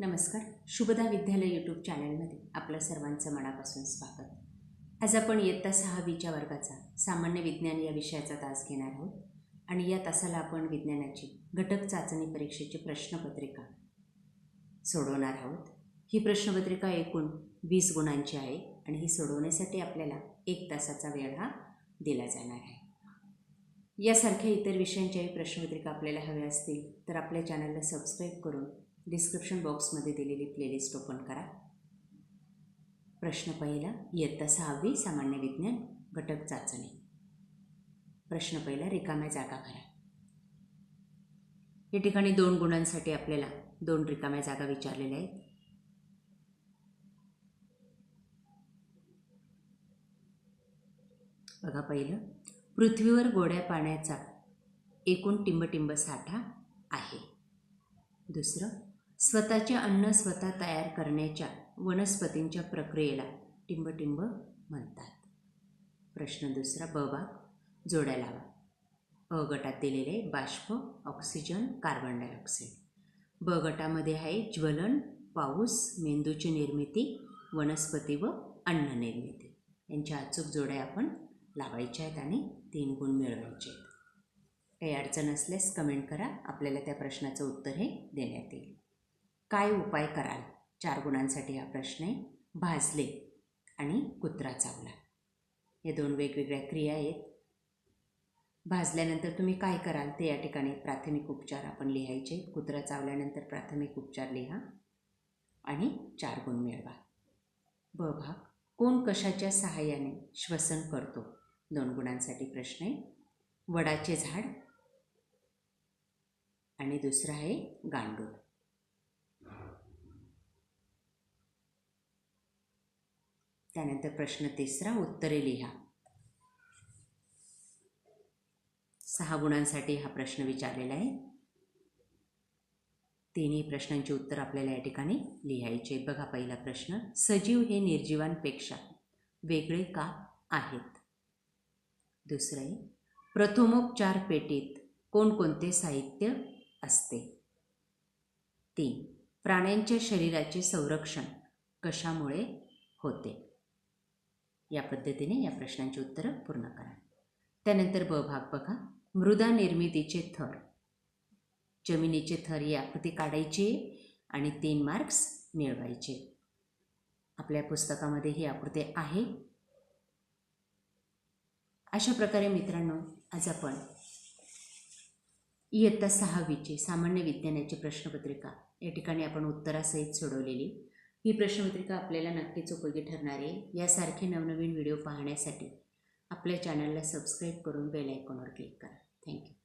नमस्कार. शुभदा विद्यालय यूट्यूब चॅनलमध्ये आपलं सर्वांचं मनापासून स्वागत. आज आपण इयत्ता सहावीच्या वर्गाचा सामान्य विज्ञान या विषयाचा तास घेणार आहोत आणि या तासाला आपण विज्ञानाची घटक चाचणी परीक्षेची प्रश्नपत्रिका सोडवणार आहोत. ही प्रश्नपत्रिका एकूण वीस गुणांची आहे आणि ही सोडवण्यासाठी आपल्याला एक तासाचा वेळ हा दिला जाणार आहे. यासारख्या इतर विषयांच्याही प्रश्नपत्रिका आपल्याला हव्या असतील तर आपल्या चॅनलला सबस्क्राईब करून डिस्क्रिप्शन बॉक्समध्ये दिलेली प्लेलिस्ट ओपन करा. प्रश्न पहिला इयत्ता सहावी सामान्य विज्ञान घटक चाचणी. प्रश्न पहिला रिकाम्या जागा भरा या ठिकाणी दोन गुणांसाठी आपल्याला दोन रिकाम्या जागा विचारलेल्या आहेत. बघा पहिलं पृथ्वीवर गोड्या पाण्याचा एकूण टिंबटिंब साठा आहे. दुसरं स्वतःचे अन्न स्वतः तयार करण्याच्या वनस्पतींच्या प्रक्रियेला टिंबटिंब म्हणतात. प्रश्न दुसरा ब भाग जोड्या लावा. अ गटात दिलेले बाष्प ऑक्सिजन कार्बन डायऑक्साईड ब गटामध्ये आहे ज्वलन पाऊस मेंदूची निर्मिती वनस्पती व अन्न निर्मिती. यांच्या अचूक जोड्या आपण लावायच्या आहेत आणि तीन गुण मिळवायचे आहेत. काही अडचण असल्यास कमेंट करा. आपल्याला त्या प्रश्नाचं उत्तर हे देण्यात येईल. काय उपाय कराल? चार गुणांसाठी हा प्रश्न आहे. भाजले आणि कुत्रा चावला. या दोन वेगवेगळ्या क्रिया आहेत. भाजल्यानंतर तुम्ही काय कराल? ते या ठिकाणी प्राथमिक उपचार आपण लिहायचे. कुत्रा चावल्यानंतर प्राथमिक उपचार लिहा आणि चार गुण मिळवा. ब भाग. कोण कशाच्या सहाय्याने श्वसन करतो? दोन गुणांसाठी प्रश्न आहे. वडाचे झाड आणि दुसरं आहे गांडूळ. त्यानंतर प्रश्न तिसरा उत्तरे लिहा. सहा गुणांसाठी हा प्रश्न विचारलेला आहे. तिन्ही प्रश्नांची उत्तर आपल्याला या ठिकाणी लिहायचे बघा पहिला प्रश्न सजीव हे निर्जीवांपेक्षा वेगळे का आहेत? दुसरं आहे प्रथमोपचार पेटीत कोणकोणते साहित्य असते? तीन प्राण्यांच्या शरीराचे संरक्षण कशामुळे होते? या पद्धतीने या प्रश्नांची उत्तरं पूर्ण करा. त्यानंतर ब भाग बघा. मृदा निर्मितीचे थर. जमिनीचे थर ही आकृती काढायची आणि तीन मार्क्स मिळवायचे. आपल्या पुस्तकामध्ये ही आकृती आहे. अशा प्रकारे मित्रांनो आज आपण इयत्ता सहावीची सामान्य विज्ञानाची प्रश्नपत्रिका या ठिकाणी आपण उत्तरासहित सोडवलेली. ही प्रश्नपत्रिका आपल्याला नक्कीच उपयोगी ठरणार आहे. यासारखे नवनवीन व्हिडिओ पाहण्यासाठी आपल्या चॅनलला सबस्क्राईब करून बेल आयकॉनवर क्लिक करा. थँक्यू